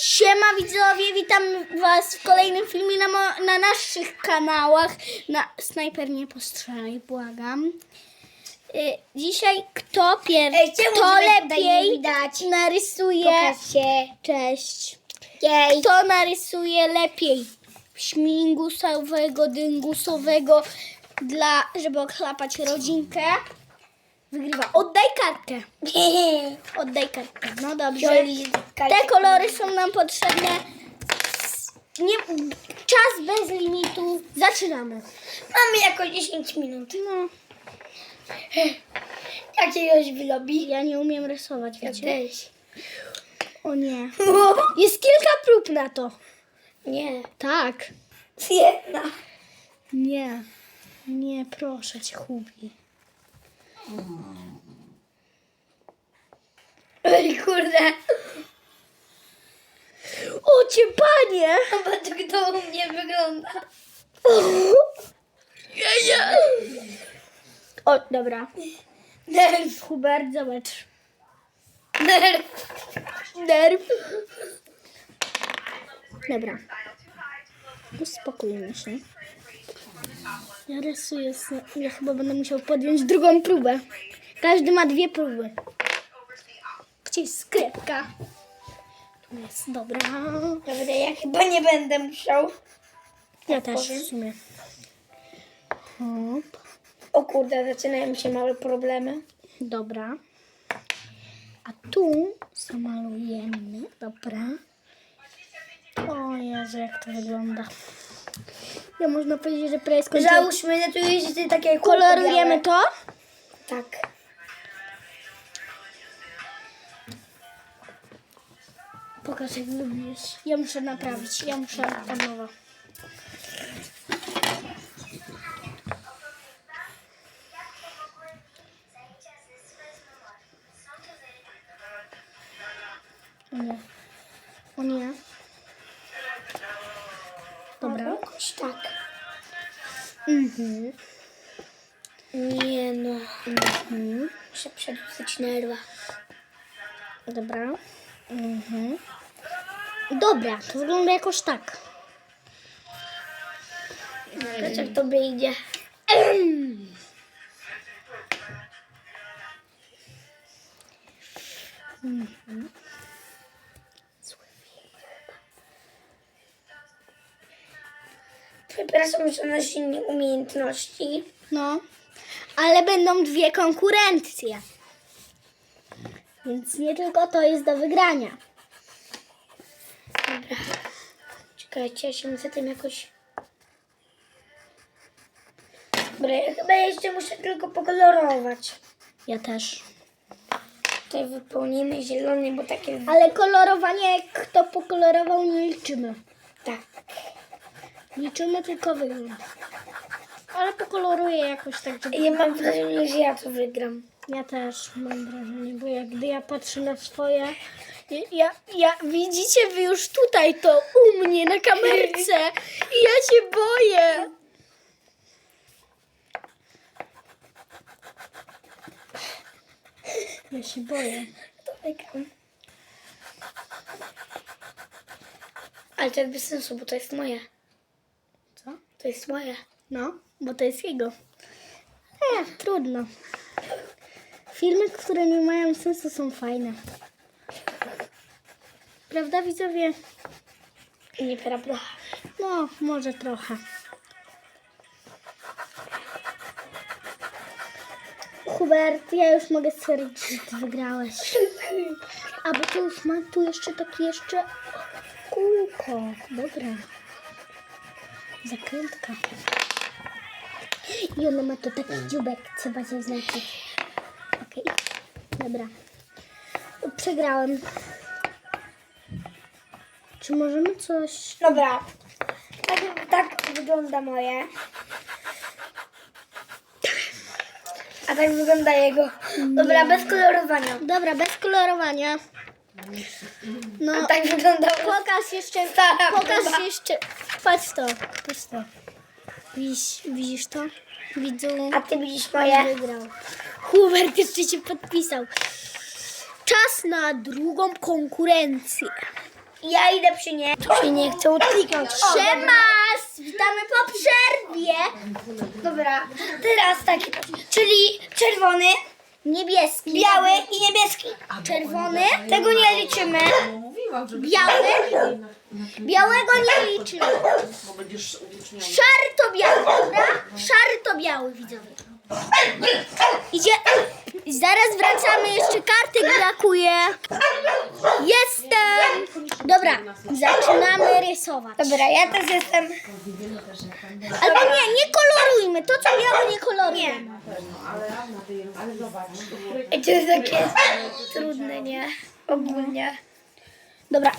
Siema widzowie, witam was w kolejnym filmie na, na naszych kanałach. Na Snajper nie postrzelaj, błagam. Y, dzisiaj kto pierwszy, czemu kto mnie tutaj nie lepiej widać? narysuje... Pokaż się. Cześć. Jej. Kto narysuje lepiej śmingusowego, dyngusowego, dla, żeby ochlapać rodzinkę, wygrywa. Oddaj kartkę. Oddaj kartkę. No dobrze. Te kolory są nam potrzebne. Nie, czas bez limitu. Zaczynamy. Mamy jako 10 minut. No, Jakiegoś wylobi. ja nie umiem rysować, wiecie? Też. O nie. Jest kilka prób na to. Nie. Tak. Jedna. Nie. Nie, proszę cię, Hubi. Ej, kurde. O cię, panie! Zobacz, kto u mnie wygląda. O, dobra. Nerw. Hubert, zobacz. Nerw. Nerw. Dobra. Uspokójmy się. Ja rysuję. Ja chyba będę musiał podjąć drugą próbę. Każdy ma dwie próby. Gdzie jest sklepka? Tu jest, dobra. Dobra, ja chyba nie będę musiał. Ja też powiem. w sumie. Hop. O kurde, zaczynają się małe problemy. Dobra. A tu zamalujemy. Dobra. O Jezu, jak to wygląda. Ja można powiedzieć, że prawie skończyłam. Załóżmy, że tu jest takie kółko Kolorujemy białe. to? Tak. Pokaż jak lubisz. Ja muszę naprawić. Ja muszę od nowa. O nie. O nie. Mhm. Nie no. Mhm. Muszę przedłużyć nerwa. Dobra. Mhm. Dobra, to wygląda jakoś tak. Zobacz, jak tobie idzie. Przepraszam, że na silnie umiejętności. No, ale będą dwie konkurencje. Więc nie tylko to jest do wygrania. Dobra. Czekajcie, ja się muszę tym jakoś... Dobra, ja chyba jeszcze muszę tylko pokolorować. Ja też. Tutaj wypełnimy zielony, bo takie... Ale kolorowanie, kto pokolorował, nie liczymy. Tak. Liczymy tylko wygląd. Ale pokoloruję jakoś tak, żeby... Ja mam wrażenie, że ja to wygram. Ja też mam wrażenie, bo jak gdy ja patrzę na swoje... Ja, ja, ja, widzicie wy już tutaj to u mnie na kamerce i ja się boję. Ja się boję. To wygram. Ale to jest bez sensu, bo to jest moje. To jest moje. No, bo to jest jego. E, trudno. Filmy, które nie mają sensu są fajne. Prawda widzowie? Nieprawda. No, może trochę. Hubert, ja już mogę stwierdzić, że ty wygrałeś. A bo tu już ma tu jeszcze takie jeszcze kółko. Dobra. Zakrętka. I ona ma tu taki dziubek, trzeba zaznaczyć. Okej. Dobra. Przegrałem. Czy możemy coś... Dobra. Tak, tak wygląda moje. A tak wygląda jego. Dobra, bez kolorowania. Dobra, bez kolorowania. No, A tak wygląda pokaż jeszcze, Stara pokaż próba. jeszcze, patrz to, patrz to. Widzisz, widzisz to? Widzu, A ty widzisz moje? wygrał. Hubert jeszcze się podpisał. Czas na drugą konkurencję. Ja idę przy niej. Tu się nie chcę odkliknąć. Siemas! Witamy po przerwie. Dobra, teraz taki, czyli czerwony, Niebieski. biały i niebieski. Czerwony. Tego nie liczymy. Mówiłam, żeby Biały. Białego nie liczymy. bo będziesz uwieczniony. Szary to biały, dobra? Szary to biały, widzowie. Idzie. Zaraz wracamy, jeszcze kartek brakuje. Jestem. Dobra, zaczynamy rysować. Dobra, ja też jestem. Albo nie, nie kolorujmy. To co białe nie kolorujmy. I to jest takie trudne, nie? Ogólnie. Dobra,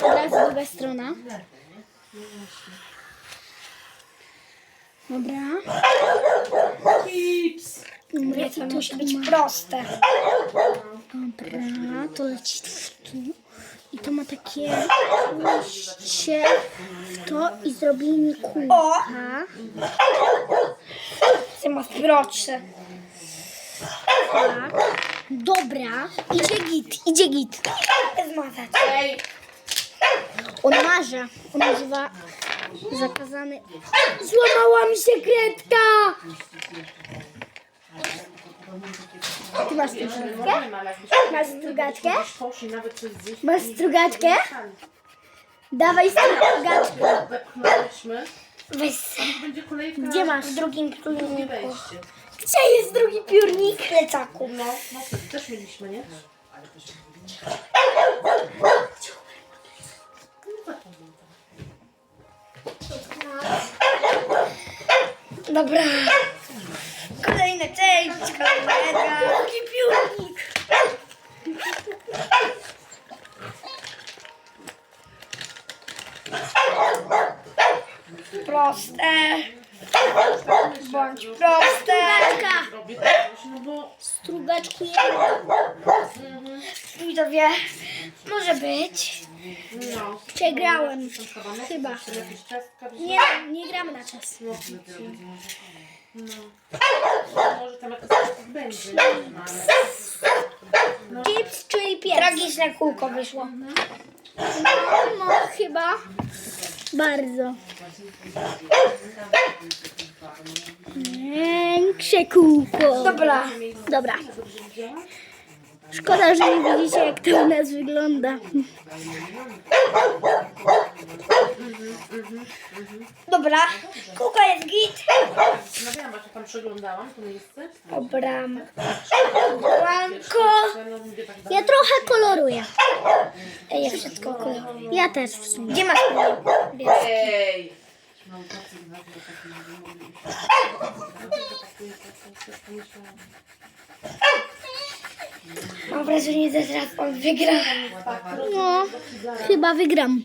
teraz druga strona. Dobra. Chips. Nie, to musi być proste. Dobra, to leci w tu. I to ma takie ujście w to i zrobimy kółka. O! Chcę ma proste. Tak. Dobra, idzie git, idzie git. Zmazać. Ej, On marza. On używa zakazany. Złamała mi się kredka! Ty masz strugatkę? Masz strugatkę? Masz strugatkę? Dawaj strugatkę. Weź Gdzie masz? w drugim wejście. Gdzie jest drugi piórnik? W plecaku. No, no też mieliśmy, nie? Dobra. Kolejna część. Drugi piórnik. Proste. Bądź proste. Robię tak, no bo Strugaczkujemy. Widzowie, może być. no. Przegrałem. Chyba. Nie, nie gramy na czas. No, no. Może tam będzie, ale... Chips, czyli pies. Tragiczne kółko wyszło. No, chyba bardzo. Większe kółko. Dobra. Dobra. Szkoda, że nie widzicie, jak to u nas wygląda. Dobra. Kółko jest git. Zastanawiałam, jak tam przeglądałam to miejsce. Dobra. Blanko. No, Ja trochę koloruję. Ej, ja wszystko koloruję. Ja też w sumie. Gdzie masz? Ej! Mam wrażenie, że teraz on wygra. No, chyba wygram.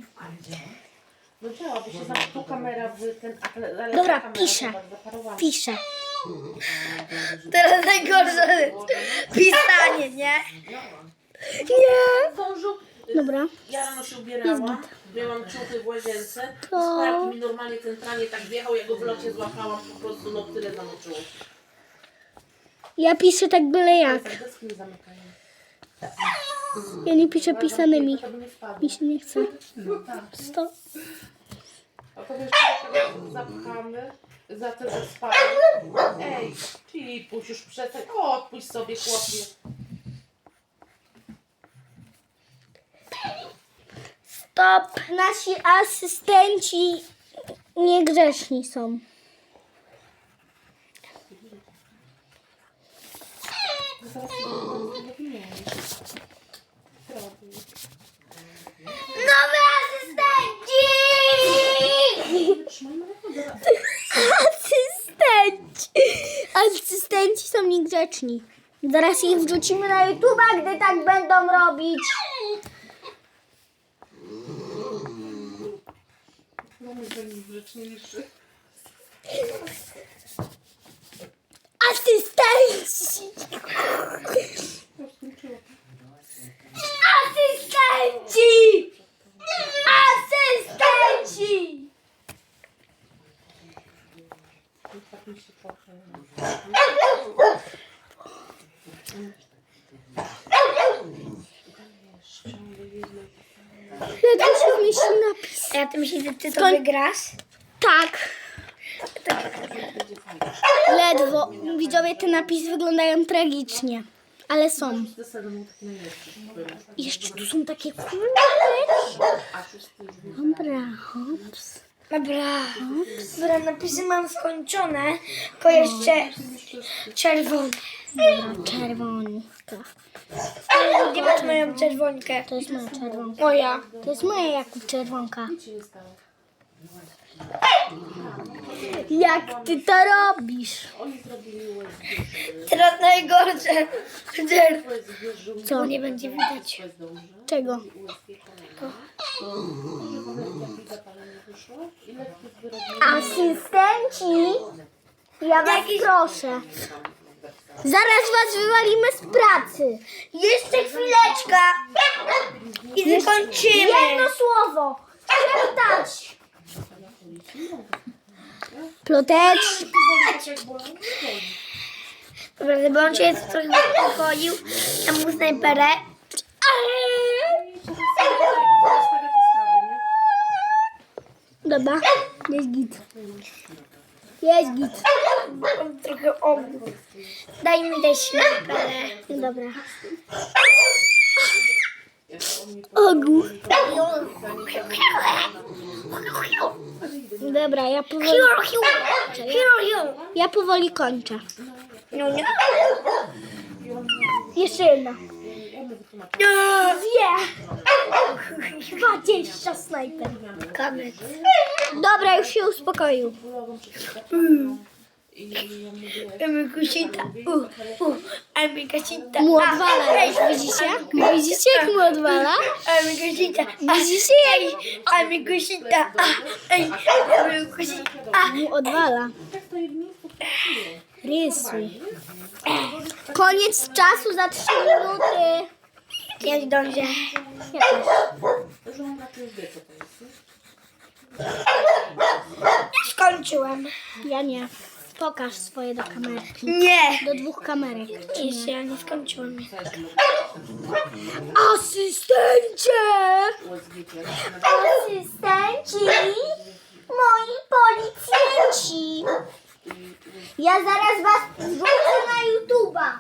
No działaby się zawsze tu kamera w ten... ale- ale Dobra, kamera piszę. zaparowana. Piszę. Teraz najgorsze pisanie, nie? Nie. Zdążył. Dobra. Ja rano się ubierałam, byłam ciuchy w łazience. To- mi normalnie centralnie tak wjechał, ja go w locie złapałam, po prostu no tyle zamoczyło. Ja piszę tak byle jak. Tak deski nie zamykają. Ja nie piszę pisanymi. Nie. Mi się nie chce. Sto. A to jeszcze tak zapchamy za że spadł. Ej, Filipuś, już przestań. O, odpuść sobie chłopie. Stop. Nasi asystenci niegrzeczni są. Nowy asystenci! Asystenci! Asystenci są niegrzeczni. Zaraz ich wrzucimy na YouTube'a, gdy tak będą robić. No, my będziemy grzeczniejszy. Asystenci! Asystenci! Asystenci! Tak mi się Ciągle jedno. myśli napis. Ja ty myślisz, że ty to Skoń- wygrasz? Tak. Fajnie. Ledwo. Widzowie, te napisy wyglądają tragicznie. Ale są. Jeszcze tu są takie kuleczki. Dobra, hops. Dobra. Dobra, napisy mam skończone, tylko jeszcze czerwone. Dobra, czerwonika. Gdzie masz moją czerwonkę? To jest moja czerwonka. Moja. To jest moja Jakub czerwonka. Jak ty to robisz? Teraz najgorsze. Co? nie będzie widać. Czego? Asystenci, ja was proszę. Zaraz was wywalimy z pracy. Jeszcze chwileczka i zakończymy. Jedno słowo. Przestać. Plotecz. Jak bolą? Dobra, żeby on się jest trochę uspokoił, ja mu snajperę. Dobra, jest git. Jest git. On trochę ogół. Daj mi tę snajperę. Dobra. Ogół. Dobra, ja powoli, ja powoli kończę. No nie. Jeszcze jedna. Dwie. Dwadzieścia snajper. Kamet. Dobra, już się uspokoił. Uh, amigosita. Mu odwala widzicie? Widzicie jak mu odwala? Amigosita. Widzicie. Ej, amigosita. mu odwala? tak. Rysuj. Koniec czasu za trzy minuty. Ja zdążę. Ja też. Wie, co to jest. nie? Skończyłem. Ja nie. Pokaż swoje do kamerki. Nie. Do dwóch kamerek. Jeszcze ja nie skończyłem. Asystencie! Asystenci! Moi policjanci! Ja zaraz was wrzucę na YouTube'a.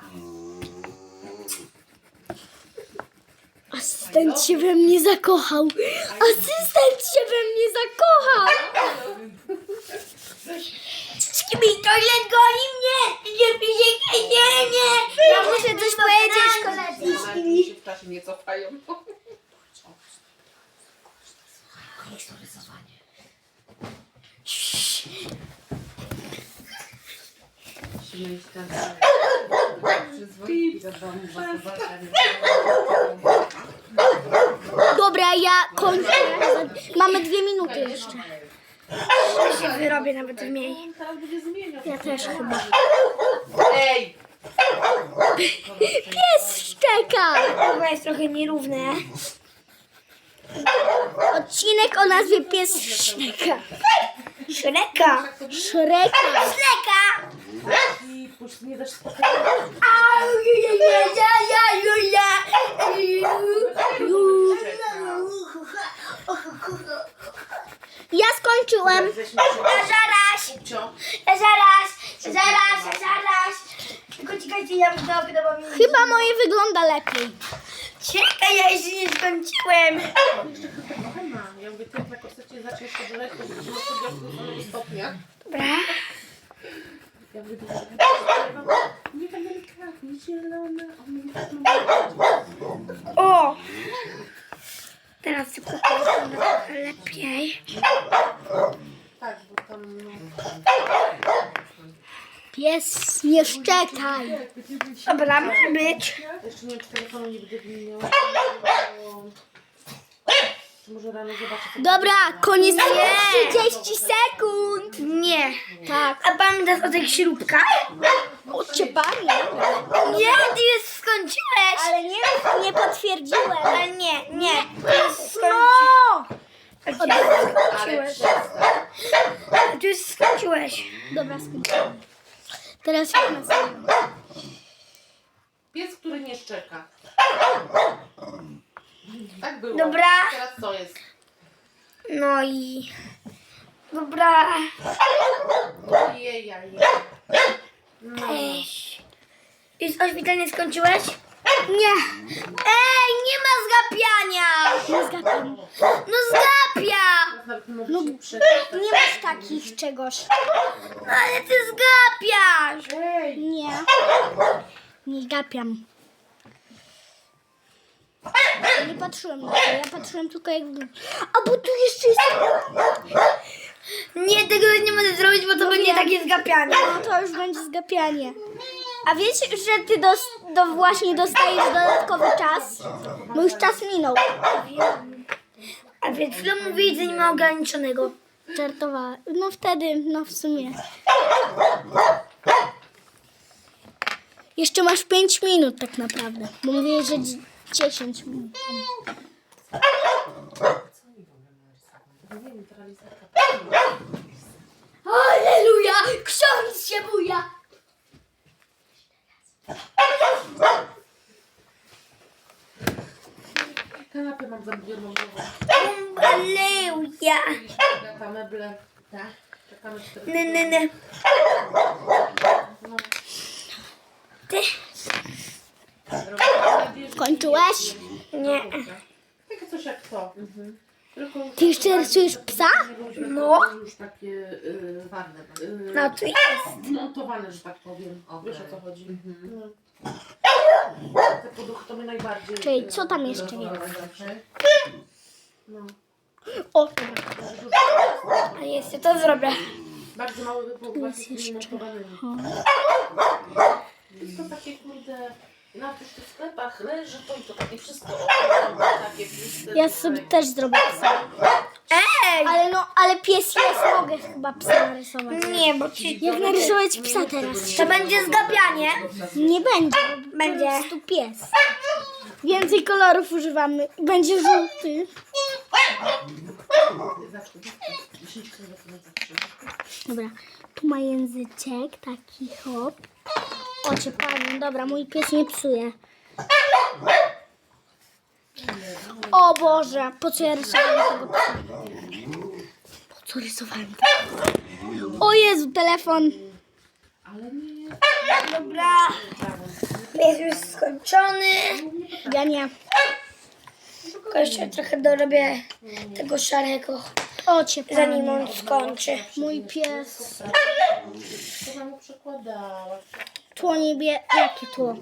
Asystent się we mnie zakochał. Asystent się we mnie zakochał. Skibi, toilet goni mnie! Nie, nie, nie, nie! Ja muszę coś powiedzieć koledzy. Się w czasie nie cofają. Dobra, ja kończę. Mamy dwie minuty jeszcze. To się wyrobię nawet mniej. Będzie zmieniał. Ja też chyba. Ej! Pies szczeka. To jest trochę nierówne. Odcinek o nazwie Pies szczeka. Szreka. Szreka. Puść, nie dasz spokoju. Ja, skończyłem. ja. Zaraz, zaraz, zaraz, ja zaraz. Tylko czekajcie, ja bym to mi. Chyba moje wygląda lepiej. Czekaj, ja jeszcze nie skończyłem. Trochę ma. Ja mówię, ty jak chcecie zacząć to daleko, to będziemy sobie do samego stopnia. Dobra. Mówię, nie tak delikatnie, zielone. Tak mam O! Teraz tylko lepiej. Tak, bo tam no, Pies, nie szczekaj. Dobra, może być. jeszcze nie telefonu nie będę wymieniał. Czy może rano zobaczę. co- Dobra, koniec. 30 sekund. Nie. Tak. A pamiętasz o tych śrubkach? Odciepanie. Nie, ty już skończyłeś. Ale nie, nie potwierdziłem. Ale nie, nie. No! Ty już skończyłeś. Dobra, skończyłem. Teraz jak na serio. Pies, który nie szczeka. Tak było. Dobra. Teraz co jest? No i... Dobra. Ojej, jaj. Ej. Już oświetlenie skończyłeś? Nie, Ej, nie ma zgapiania! nie zgapiam. No zgapia! No. Nie masz takich czegoś. No ale ty zgapiasz! Nie. Nie gapiam. Nie patrzyłem na to, ja patrzyłem tylko jak wygląda. A bo tu jeszcze jest... Nie, tego nie możesz zrobić, bo to będzie wiem. takie zgapianie. No to już będzie zgapianie. A wiecie, że ty dos, do, właśnie dostajesz dodatkowy czas? Bo już czas minął. A więc chwilę mówić, że nie ma ograniczonego. Żartowała. No wtedy, no w sumie. Jeszcze masz 5 minut tak naprawdę. Bo mówię, że dzi- 10 minut. Aleluja! Ksiądz się buja! Kanapę mam nową. Aleluja! Gata meble. Tak. Czekamy 4 Ne, ne, ne. No. Ty? Kończyłeś? Nie. Takie coś jak to. Tylko Ty jeszcze rysujesz psa? No. Już takie y, warne. Y, No tu jest. montowane, że tak powiem. Wiesz o co chodzi. No. Te poduchy to mnie najbardziej. Czekaj, y, co tam jeszcze jest? No. O, dobra. A jest, ja to zrobię. Bardzo mały wypłuk właśnie z tymi jeszcze. montowanymi. To takie kurde. Na tych tych sklepach leży to i to takie wszystko. Takie Ja sobie tutaj. też zrobię psa. Ej! Ale no, ale pies jest, mogę chyba psa narysować. Nie, bo ci... Jak narysować psa teraz? To będzie zgapianie. Nie będzie, bo Będzie. po prostu pies. Więcej kolorów używamy. Będzie żółty. Zawsze, zawsze. 10 kg zawsze. Dobra, tu ma języczek, taki hop. Ocie panie, dobra, mój pies nie psuje. O Boże, po co ja rysowałem tego psa? Po co rysowałem? O Jezu, telefon. Ale nie. Dobra. Jest już skończony. Ja nie. Tylko jeszcze trochę dorobię tego szarego, Ocie zanim panie. on skończy. Mój pies. Co tam mu przekładałaś? Tło niebie... Jakie tło?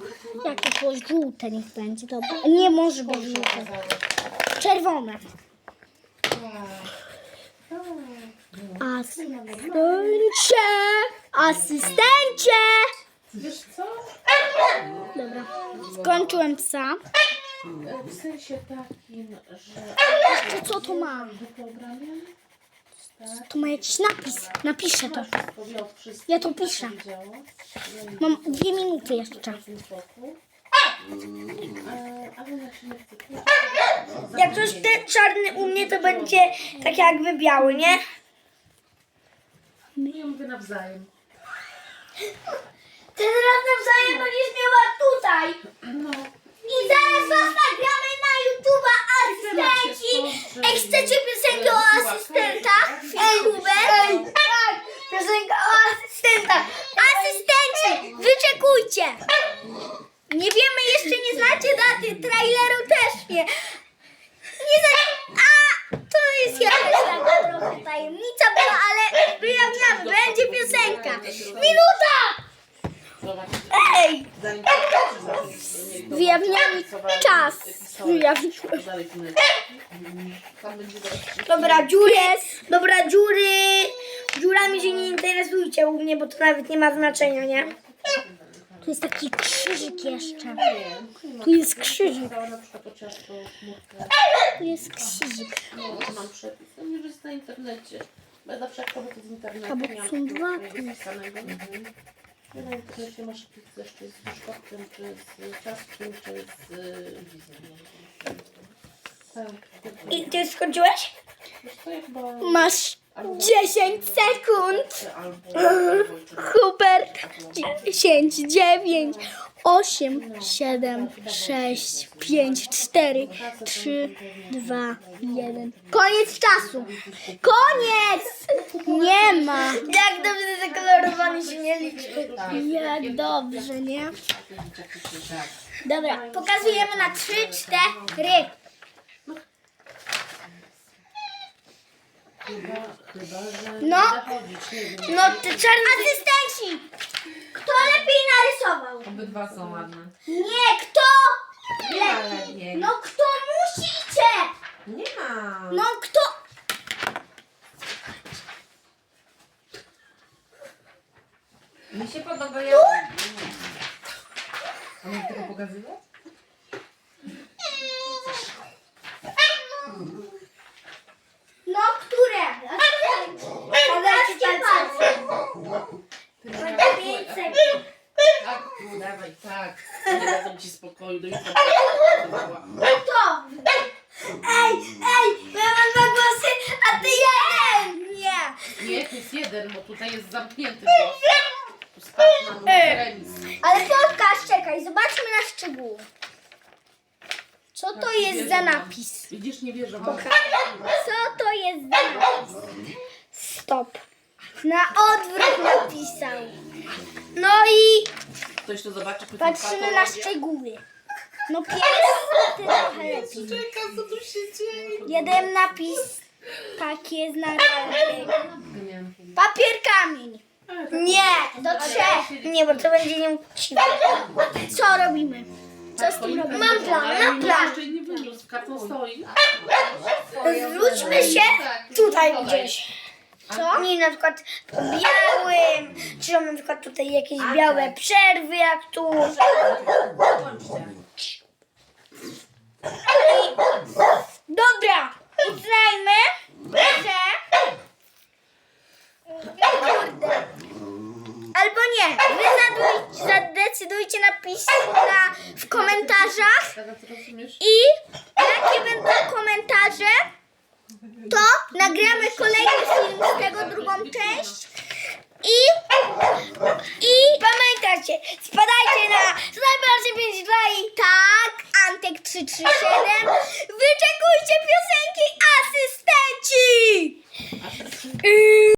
Jakie tło? Żółte niech będzie, dobra. Nie może być żółte. Czerwone. Asystencie! Asystencie! Wiesz co? Dobra. Skończyłem psa. W sensie takim, że To co to ma? wyprogramiam To ma jakiś napis. Napiszę to. Ja to piszę. Mam dwie minuty jeszcze. jak coś ten czarny u mnie, to będzie tak jakby biały, nie? ja mówię nawzajem. Ten raz nawzajem będziesz miała tutaj. No, I zaraz was nagramy na YouTube'a asystenci. Ej, chcecie piosenkę o asystentach? Ej, tak, piosenka o asystentach. Asystenci, wyczekujcie. Nie wiemy, jeszcze nie znacie daty, traileru też nie. Nie za... A, to jest jakaś taka trochę tajemnica była, ale wyjawniamy, będzie piosenka. Minuta! Ej! Wyjawniamy czas. Zaraz Dobra, dziury, dobra, dziury. Dziurami się nie interesujcie u mnie, bo to nawet nie ma znaczenia, nie? Tu jest taki krzyżyk jeszcze. Nie, Tu jest krzyżyk. to. Tu jest krzyżyk. No, to mam przepis. No nie, jest na internecie. Bo ja zawsze jak kobiety z internetu A bo nie mam są dwa Ja na internecie masz pizzę, czy z biszkoptem, czy z ciastkiem, czy z y, wizją. Tak. I ty skończyłeś? Wiesz co, ja chyba... Masz 10 sekund. Hubert 10, 9, 8, 7, 6, 5, 4, 3, 2, 1. Koniec czasu. Koniec! Nie ma. Jak dobrze zakolorowany się nie liczy. Jak dobrze, nie? Dobra, pokazujemy na 3, 4. Chyba, chyba, że No. nie zachodzić, nie wiem. No te czarne... Asystenci! Kto lepiej narysował? Obydwa są ładne. Nie, kto? Nie ma lepiej. No kto musicie? Nie ma. No kto? Mi się podoba jak... A mam tego pokazywać? No które? Pokażcie palce. Ty Będę więcej. Tak, dawaj, tak. Nie dadzą ci spokoju, do jutra. Kto? Ej, ej, ja mam dwa głosy, a ty jeden. Nie. Nie, to jest jeden, bo tutaj jest zamknięty głos. Tu spadł na mój remis. Ale pokaż, czekaj, zobaczmy na szczegóły. Co to jest za napis? Widzisz, nie wierzę. Co to jest za napis? Stop. Na odwrót napisał. No i Ktoś to zobaczy, patrzymy na szczegóły. No pies trochę lepiej. Czeka, co tu się dzieje? Jeden napis. Takie znaki. Nie. Papier Nie, do trzech. Nie, bo to będzie nieuczciwe. Co robimy? Co z tym robimy? Mam plan, mam plan. Jeszcze nie wyniósł, karton stoi. Zwróćmy się tutaj gdzieś. Co? Nie, na przykład po białym, czy są na przykład tutaj jakieś białe przerwy, jak tu. Dobra, uznajmy, że... Kurde. Albo nie, wy zadecydujcie na, w komentarzach i jakie będą komentarze, to nagramy kolejny film z tego drugą część. I, i pamiętajcie, spadajcie na najbardziej 5 i tak, Antek 337. Wyczekujcie piosenki asystenci!